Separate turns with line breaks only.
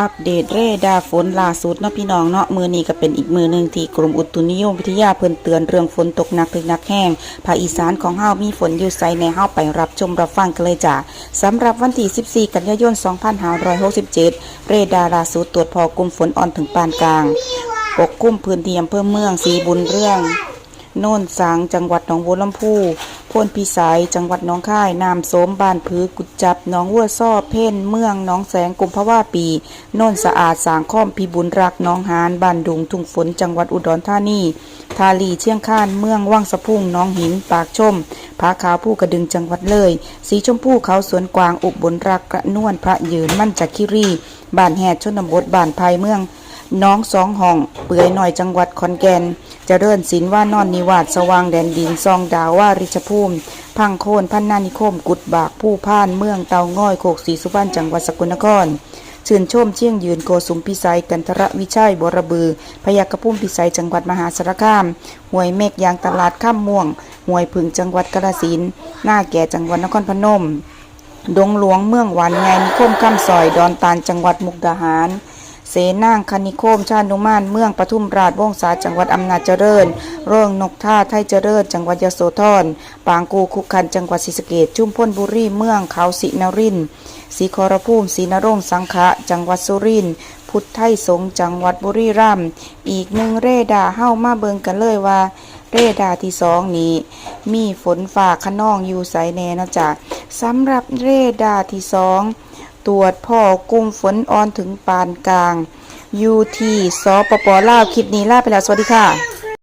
อัปเดตเรดาร์ฝนล่าสุดเนาะพี่น้องเนาะมือนี้ก็เป็นอีกมือหนึ่งที่กรมอุตุนิยมวิทยาเพิ่นเตือนเรื่องฝนตกหนักถึงหนักแห้งภาคอีสานของเฮามีฝนอยู่ไสในเฮาไปรับชมรับฟังกันเลยจ้ะสำหรับวันที่ 14 กันยายน 2567 เรดาร์ล่าสุดตรวจพอกลุ่มฝนอ่อนถึงปานกลางปกคลุมพื้นที่อำเภอเมืองสีบุญเรื่องโน่นสางจังหวัดหนองบัวลำพู นพิสัย จังหวัดน้องค่าย นามโสมบ้านผือกุดจับหนองวัวซ่อเพ่น เมืองหนองแสงกุมภาวาปีโน่นสะอาดสางค้อมพิบุญรักหนองหานบ้านดุงทุ่งฝนจังหวัดอุดรธานีทาลีเชียงคานเมืองว่างสะพุ่งน้องหิน ปากชมผาขาวผู้กระดึงจังหวัดเลย สีชมพูเขาสวนกวางอุบลรักกระนวนพระยืนมั่นจักคิรีบ้านแหดชนบทบ้านภายเมือง น้องสองห้อง เปื่อยหน่อยจังหวัดขอนแก่นเจริญศิลว่านอนนิวาสสว่างแดนดินซองดาวว่าริชภูมิ พังโคนพันนานิคม กุดบากผู้พ่านเมืองเตาง่อยโคกศรีสุพรรณจังหวัดสกลนครชื่นชมเชี่ยงยืนโกสุมพิสัยกันทระวิชัยบรบือ พยากระพุ่มพิสัยจังหวัดมหาสารคามห้วยเมฆยางตลาดข้ามม่วงห้วยผึ่งจังหวัดกาฬสินหน้าแก่จังหวัดนครพนม ดงหลวงเมืองหวานไงนิคมข้ามซอยดอนตาลจังหวัดมุกดาหาร นางคณิโคม ชานุมาน เมืองปทุมราชวงศาจังหวัดอำนาจเจริญ เรื่องนกท่าไทยเจริญ จังหวัดยโสธร ปางกูคุกคัน จังหวัดศรีสะเกษชุมพลบุรี เมืองเขาสินรินทร์ศรีขอรภูมิศรีนรงค์สังขะ จังหวัดสุรินทร์พุทธไทยสงฆ์จังหวัดบุรีรัมย์ อีกหนึ่งเรดาเฮ้ามาเบิงกันเลยว่า เรดาที่สองนี้ มีฝนฝ่าขนองอยู่ไสแน่นะจ๊ะสำหรับเรดาที่สอง ตรวจพ่อกุ้มฝนอ่อนถึงปานกลาง อยู่ที่สปปลาวคลิปนี้ลาไปแล้ว สวัสดีค่ะ